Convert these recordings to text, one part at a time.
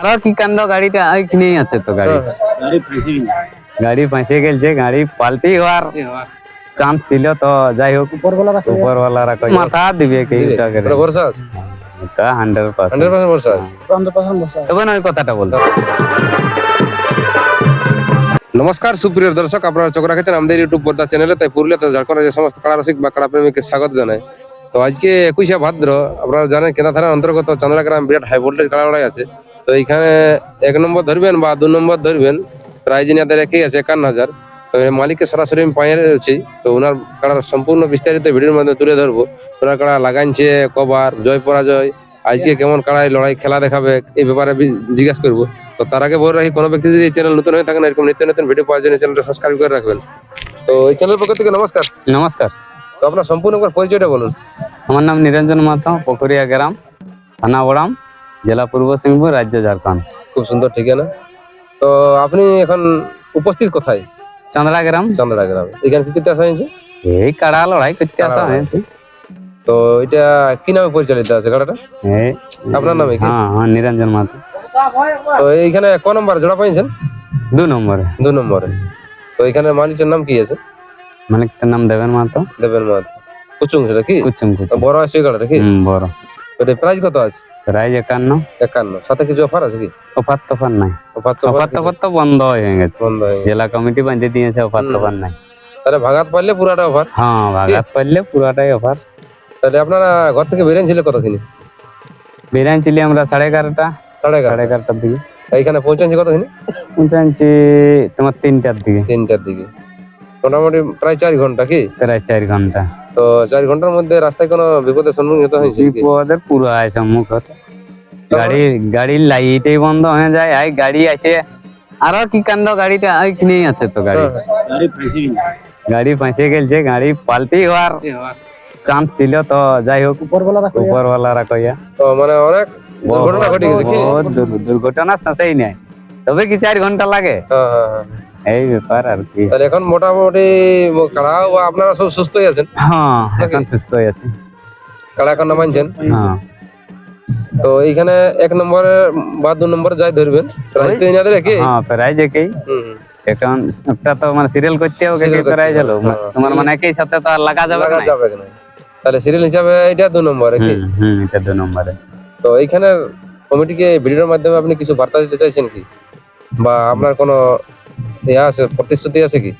আরও কি কাণ্ড গাড়িটা ওইখানেই আছে তো গাড়ি। গাড়ি ফাঁসে গেছে। গাড়ি পাল্টি হওয়ার চান্স ছিল তো যাই হোক উপরওয়ালারা কই মাথা দিবে কি ভরসা আছে ওটা হান্ড্রেড হান্ড্রেড পার্সেন্ট পার্সেন্ট ভরসা আছে তবে না ওই কথাটা বলতো নমস্কার সুপ্রিয় দর্শক আপনারা চোখ রাখেছেন আমাদের ইউটিউব পর্দা চ্যানেলে তাই পুরুলিয়া তো ঝাড়খণ্ডের যে সমস্ত কাড়া রসিক বা কাড়া প্রেমীকে স্বাগত জানাই। তো আজকে একুশে ভাদ্র আপনারা জানেন কেনা থানার অন্তর্গত চন্দ্রা গ্রাম বিরাট হাই ভোল্টেজ কাড়া লড়াই আছে। তো এইখানে এক নম্বর ধরবেন বা দু নম্বর ধরবেন প্রাইজ নিয়ে একই আছে একান্ন হাজার। তো মালিককে সরাসরি আমি পাইয়ে রয়েছি তো ওনার কাড়ার সম্পূর্ণ বিস্তারিত ভিডিওর মধ্যে তুলে ধরবো। ওনার কাড়া লাগাইছে কবার জয় পরাজয় আজকে কেমন কাড়াই লড়াই খেলা দেখাবে এই ব্যাপারে জিজ্ঞেস করব। তো তার আগে বলে রাখি কোনো ব্যক্তি যদি এই চ্যানেল নতুন হয়ে থাকেন এরকম নিত্য নতুন ভিডিও পাওয়ার জন্য চ্যানেলটা সাবস্ক্রাইব করে রাখবেন। তো এই চ্যানেল পক্ষ থেকে নমস্কার। নমস্কার। তো আপনার সম্পূর্ণ পরিচয়টা বলুন। আমার নাম নিরঞ্জন মাতো পুকুরিয়া গ্রাম থানা বড়াম। জেলা পূর্ব সিংহপুর রাজ্য ঝাড়খণ্ড। খুব সুন্দর ঠিকানা। তো আপনি এখন উপস্থিত কোথায়? চান্দ্রা গ্রাম চান্দড়া গ্রাম এখানে কি করতে আসা হয়েছে? এই কাড়া লড়াই করতে আসা হয়েছে। তো এটা কি নামে পরিচালিত আছে গাড়াটা এই আপনার নামে কি হ্যাঁ হ্যাঁ নিরঞ্জন মাতো তো এইখানে ক নম্বর জোড়া পাইছেন? দু নম্বরে। দু নম্বরে। তো এখানে মালিকের নাম কি আছে? মালিকটার নাম দেবেন মাতো দেবেন মাহাত। কুচুং সেটা কি? কুচুম তো বড় আছে গাড়াটা কি? বড়। তো প্রাইস কত আছে? প্রাইজ একান্ন। একান্ন। সাথে কিছু অফার আছে কি? অফার তফার নাই। অফার অফার তফার তো বন্ধ হয়ে গেছে। বন্ধ হয়ে জেলা কমিটি বাঁধে দিয়েছে অফার। তফার নাই। তাহলে ভাগাত পারলে পুরাটা অফার হ্যাঁ ভাগাত পারলে পুরাটাই অফার তাহলে আপনারা ঘর থেকে বেরিয়ে ছিল কতক্ষণ বেরিয়েছিলি আমরা সাড়ে এগারোটা। সাড়ে সাড়ে এগারো এগারোটার দিকে। এইখানে পৌঁছাচ্ছি কতক্ষণ পৌঁছাচ্ছি তোমার তিনটার দিকে। তিনটার দিকে। মোটামুটি প্রায় চার ঘণ্টা কি? প্রায় চার ঘণ্টা। তো চার ঘণ্টার মধ্যে রাস্তায় কোনো বিপদের সম্মুখীন হতে হয়েছে? বিপদের পুরো আছে মুখ হতে গাড়ি গাড়ির লাইটই বন্ধ হয়ে যায় আই গাড়ি আসে। আরও কি কাণ্ড গাড়িটা ওইখানেই আছে তো গাড়ি। গাড়ি ফাঁসে গেছে গাড়ি পাল্টি হওয়ার চান্স ছিল তো যাই হোক। উপরওয়ালারা কইয়া তো মানে অনেক দুর্ঘটনা ঘটে গেছে কি? দুর্ঘটনা শেষেই নাই। তবে কি চার ঘণ্টা লাগে? হ্যাঁ, হ্যাঁ, হ্যাঁ। এই ব্যাপার আর কি। তাহলে এখন মোটামুটি কাড়াও বা আপনারা সব সুস্থই আছেন? হ্যাঁ এখন সুস্থ হয়ে আছি। কাড়া এখন নামাইছেন? হ্যাঁ। তো এইখানে এক নম্বরে বা দু নম্বরে যাই ধরবেন। প্রাইস তো এনাদের একই। হ্যাঁ একই। এখন একটা তো মানে সিরিয়াল করতে হবে কি হলো হ্যাঁ। তোমার মানে একই সাথে তো আর লাগা যাবে লাগা না যাবে না তাহলে সিরিয়াল হিসাবে এটা দু নম্বরে কি? হুম এটা দু নম্বরে। তো এইখানে কমিটিকে ভিডিওর মাধ্যমে আপনি কিছু বার্তা দিতে চাইছেন কি? বা আপনার কোনো আছে প্রতিশ্রুতি আছে কি?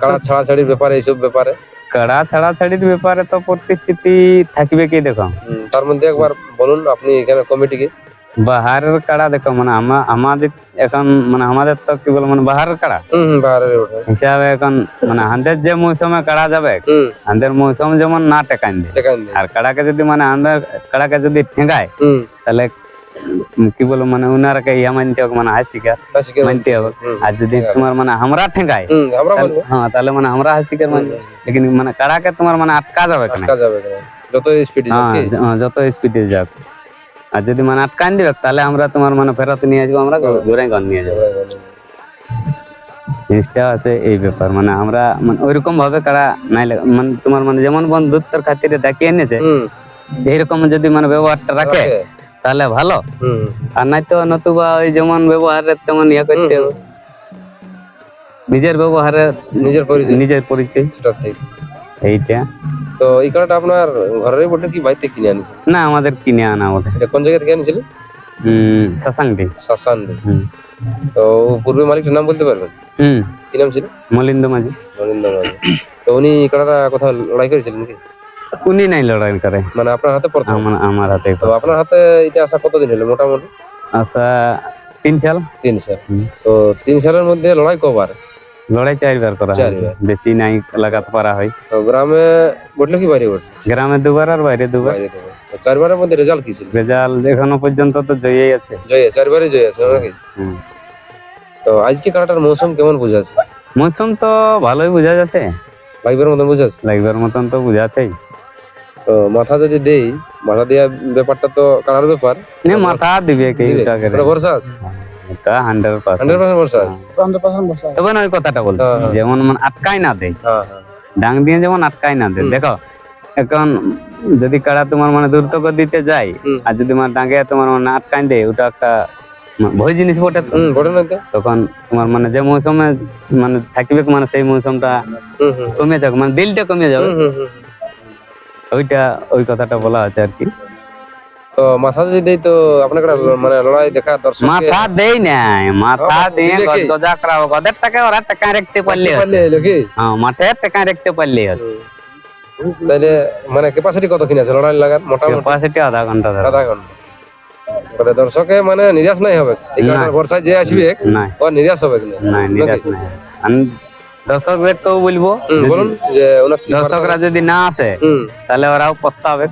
কাড়া ছাড়াছাড়ির ব্যাপারে এইসব ব্যাপারে? কড়া ছাড়া ছাড়ির ব্যাপারে তো প্রতিশ্রুতি থাকবে কি দেখো? তার মধ্যে একবার বলুন আপনি এখানে কমিটিকে বাহারের কাড়া দেখো মানে আমাদের এখন মানে আমাদের তো কি বল মানে বাহারের কাড়া। হিসাবে এখন মানে হাঁদের যে মৌসুমে কাড়া যাবে হুম। হাঁদের মৌসুম যেমন না টেকান আর কাড়াকে যদি মানে হাঁদের কাড়াকে যদি ঠেঙ্গায় তাহলে কি বলব মানে উনারকে ইয়া মানতে হবে মানে শিখে মানতে হবে। আর যদি তোমার মানে আমরা ঠেঙ্গায় হ্যাঁ তাহলে মানে আমরা হাত শিকার মানবে। লেকিন মানে কাড়াকে তোমার মানে আটকা যাবে কেন? যাবে যত স্পিড হ্যাঁ হ্যাঁ, যত স্পিডে যাক। আর যদি মানে আটকান দিবে তাহলে আমরা তোমার মানে ফেরত নিয়ে আসব আমরা ঘুরে ঘর নিয়ে যাব। জিনিসটা আছে এই ব্যাপার মানে আমরা মানে ওইরকম ভাবে কারা নাই মানে তোমার মানে যেমন বন্ধুত্বর খাতিরে ডাকিয়ে এনেছে হুম। সেই রকম যদি মানে ব্যবহারটা রাখে। তাহলে ভালো? হুম। আর নাই তো নতুবা ওই যেমন ব্যবহারের তেমন ইয়ে করতে হবে। নিজের ব্যবহারে নিজের পরিচয়। নিজের পরিচয়। সেটা ঠিক। এইটা। তো এই কারণটা আপনার ঘরের বটে কি বাড়িতে কিনে আনিছেন না আমাদের কিনে আনা ওটা এটা কোন জায়গা থেকে আনিছিলেন হম শশাঙ্কটি। শাসান্ডে তো পূর্বে মালিকের নাম বলতে পারবেন? হুম। কি নাম ছিল? মলিন্দ মাঝি। নরেন্দ্র মাঝি। তো উনি কাড়াটা কোথাও লড়াই করেছিলেন কি উনি নাই লড়াই করে মানে আপনার হাতে প্রথম আমার আমার হাতে তো আপনার হাতে এটা আসা কতদিন হলো মোটামুটি? আচ্ছা তিন সাল। তিন সাল। তো তিন সালের মধ্যে লড়াই কবার? লড়াই চারবার করা হয়েছে বেশি নাই লাগাতে পারা হয়। তো গ্রামে বটলে কি বাইরে বটলে গ্রামে দুবার আর বাইরে দুবার। চারবারের মধ্যে রেজাল্ট কি ছিল? রেজাল্ট এখনও পর্যন্ত তো জয়ই আছে। জয় চারবারে জয় আছে নাকি? তো আজকে কাটার মৌসুম কেমন বুঝাচ্ছে? মৌসুম তো ভালোই বোঝা যাচ্ছে। লাগবার মতন বুঝাচ্ছে? লাগবার মতন তো বুঝাছেই তো মাথা যদি দেই মাথা দেওয়া ব্যাপারটা তো কাটার ব্যাপার। মাথা দিবে কি? ওটা করে? ভরসা আছে? এটা হান্ড্রেড হান্ড্রেড পার্সেন্ট পার্সেন্ট ভরসা আছে? তবে না ওই কথাটা বলছি হ্যাঁ, হ্যাঁ। যেমন মানে আটকাই না দেয় হ্যাঁ হ্যাঁ। ডাং দিয়ে যেমন আটকাই না দেয় দেখো এখন যদি কাড়া তোমার মানে দ্রুত দিতে যায় আর যদি মানে ডাঙ্গে তোমার মানে আটকাই দেয় ওটা একটা ভয় জিনিস বটে না তো? তখন তোমার মানে যে মৌসুমে মানে থাকবে মানে সেই মৌসুমটা হুম হুম। কমে যাবে মানে দিলটা কমে যাবে। হুম হুম হুম। ওইটা ওই কথাটা বলা আছে আর কি। তো মাথা যদি দেই তো আপনাকে মানে লড়াই দেখা দর্শক মাথা দেই নাই মাথা দিয়ে গজগজা করা ওদের টাকা ওরা টাকা রাখতে পারলে হ্যাঁ মাঠে টাকা রাখতে পারলে হচ্ছে। তাহলে মানে ক্যাপাসিটি কত কিনে আছে? লড়াই লাগার মোটামুটি ক্যাপাসিটি আধা ঘণ্টা ধরে। আধা ঘণ্টা। দর্শকে মানে নিরাশ নাই হবে। না। বর্ষায় যে আসবে ও নিরাশ হবে নাই নিরাশ নাই। আর দর্শকদেরকেও বলব বলুন যে দর্শকরা যদি না আসে তাহলে ওরাও পস্তাবে।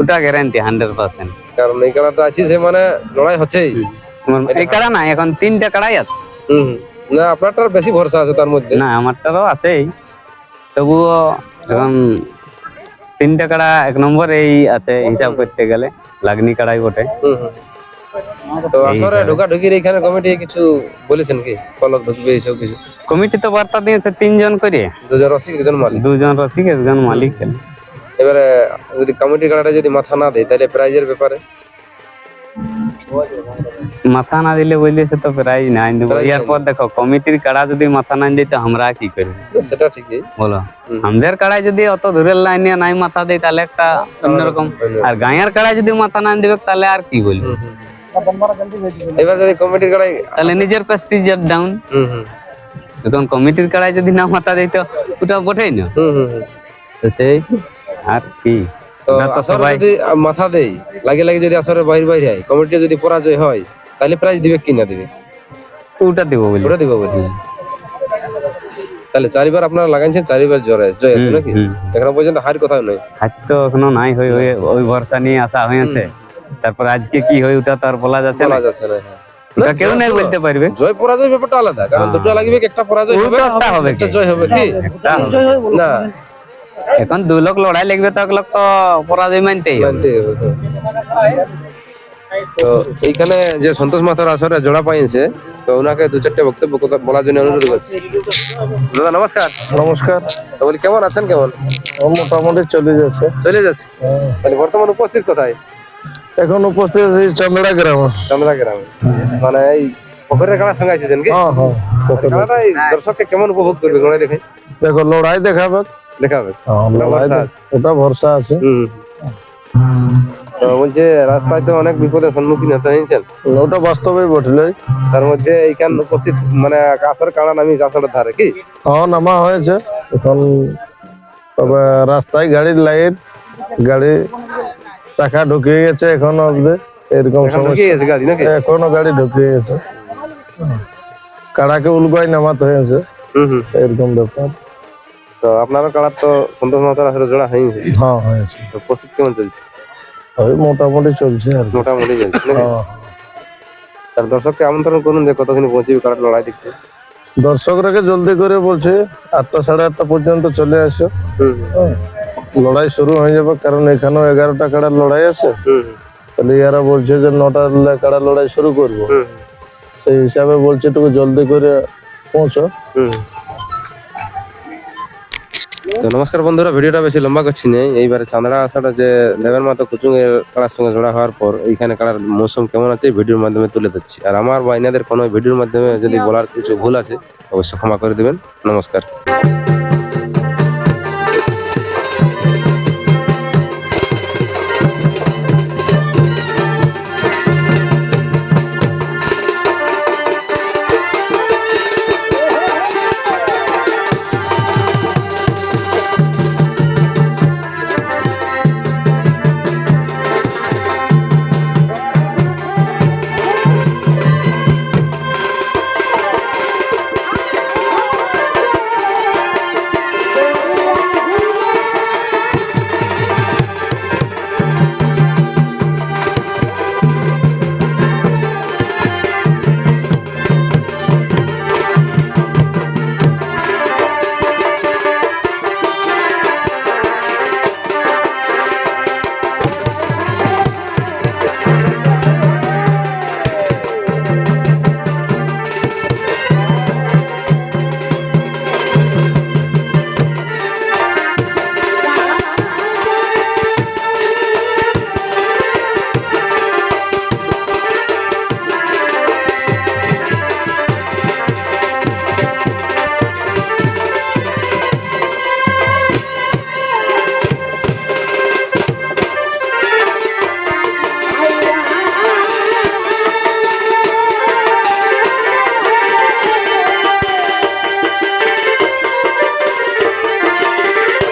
ওটা গ্যারান্টি হান্ড্রেড পার্সেন্ট কারণ এই মানে লড়াই হচ্ছেই। এই কাড়া না এখন তিনটা কাড়াই আছে। না আপনারটার বেশি ভরসা আছে তার মধ্যে। না আমারটারও আছেই। তবুও এখন তিনটা কাড়া এক নম্বর এই আছে হিসাব করতে গেলে লাগনি কাড়াই বটে। তো আসরে ঢোকা ঢুকির এখানে কমিটি কিছু বলেছেন কি? কলক ঢুকবে এইসব কিছু? কমিটি তো বার্তা দিয়েছে তিনজন করে। দুজন রসিক একজন মালিক। দুজন রসিক একজন মালিক। এবারে যদি কমিটি কাড়াটা যদি মাথা না দেয় তাহলে প্রাইজের ব্যাপারে? মাথা না দিলে বললে সে তো প্রাইজ নাই দেবো। Prize এরপর দেখো কমিটির কাড়া যদি মাথা না দিতে আমরা কি করব সেটা ঠিকই। বলো। আমাদের কাড়ায় যদি অত দূরের লাইনে নাই মাথা দেয় তাহলে একটা অন্যরকম। আর গাঁয়ের কাড়ায় যদি মাথা না দিবে তাহলে আর কি বলব। এবার যদি কমিটির কাড়াই তাহলে নিজের প্রেস্টিজ ডাউন হুম হুম। এখন কমিটির কাড়ায় যদি না মাথা দিত ওটা বটেই না। হুম হুম। তো সেই আর কি। তো তো সবাই যদি মাথা দেই লাগে লাগে যদি আসরে বাইরে বাইরে হয় কমিটি যদি পরাজয় হয় তাহলে প্রাইজ দিবে কি না দিবে? ওটা দিব বলি ওটা দিব বলি তাহলে চারিবার আপনারা লাগাইছেন চারিবার জ্বরে জয় আছে নাকি? এখনও পর্যন্ত হার কোথাও নয় খাদ্য এখনও নাই হই ওই ভরসা নিয়ে আসা হয়েছে। তারপর আজকে কি হয় ওটা তো আর বলা যাচ্ছে না। বলা যাচ্ছে না হ্যাঁ। ওটা কেউ নাই বলতে পারবে। জয় পরাজয় ব্যাপারটা আলাদা কারণ হ্যাঁ। দুটো লাগবে একটা পরাজয় হবে একটা হবে একটা জয় হবে কি? না। এখন দুই লোক লড়াই লাগবে তো এক লোক তো পরাজয় মানতেই হবে। তো। এইখানে যে সন্তোষ মাথার আসরে জোড়া পাইছে তো ওনাকে দু চারটে বক্তব্য কথা বলার জন্য অনুরোধ করছি। দাদা নমস্কার। নমস্কার। তো বলি কেমন আছেন কেমন? মোটামুটি চলে যাচ্ছে। চলে যাচ্ছে। তাহলে বর্তমান উপস্থিত কোথায়? এখন উপস্থিত আছি চন্দ্রা গ্রামে। চন্দ্রা গ্রামে। মানে এই পুকুরের খেলার সঙ্গে আসছেন কি হ্যাঁ হ্যাঁ। এই দর্শককে কেমন উপভোগ করবে লড়াই দেখে? দেখো লড়াই দেখাবে। দেখাবে? হ্যাঁ, ওটা লড়াই ভরসা আছে। ওটা ভরসা আছে। হুম। তো বলছে রাস্তায় তো অনেক বিপদের সম্মুখীন হতে হয়েছেন ওটা বাস্তবে বটলে তার মধ্যে এইখান উপস্থিত মানে আসর কাড়া নামি আসরের ধারে কি? হ্যাঁ নামা হয়েছে। এখন তবে রাস্তায় গাড়ির লাইট গাড়ি চাকা ঢুকিয়ে গেছে এখন অব্দি এরকম এখন সমস্যা। গাড়ি নাকি? এখনও গাড়ি ঢুকিয়ে গেছে। কাড়াকে উলগাই নামাতে হয়েছে হুম হুম। এরকম ব্যাপার। তো কাড়ার তো সন্তোষ মাতার আসলে জোড়া হয়েছে। হ্যাঁ হয়েছে। তো প্রস্তুত কেমন চলছে? ওই মোটামুটি চলছে আর মোটামুটি চলছে? হ্যাঁ তার দর্শককে আমন্ত্রণ করুন যে কতক্ষণ পৌঁছবে কাড়ার লড়াই দেখতে। দর্শকরাকে জলদি করে বলছে আটটা সাড়ে আটটা পর্যন্ত চলে আসো। হুম। হ্যাঁ। লড়াই শুরু হয়ে যাবে কারণ এখানেও এগারোটা কাড়ার লড়াই আছে। হুম। তাহলে ইয়ারা বলছে যে নটা কাড়া লড়াই শুরু করব। সেই হিসাবে বলছে একটু জলদি করে পৌঁছো। হুম। তো নমস্কার বন্ধুরা ভিডিওটা বেশি লম্বা করছি না। এইবারে চাঁদড়া আসাটা যে দেবের মাতো কুচুং এর কাড়ার সঙ্গে জোড়া হওয়ার পর এইখানে কাড়ার মৌসুম কেমন আছে ভিডিওর মাধ্যমে তুলে ধরছি। আর আমার বা এনাদের কোনো ভিডিওর মাধ্যমে যদি বলার কিছু ভুল আছে অবশ্যই ক্ষমা করে দেবেন। নমস্কার।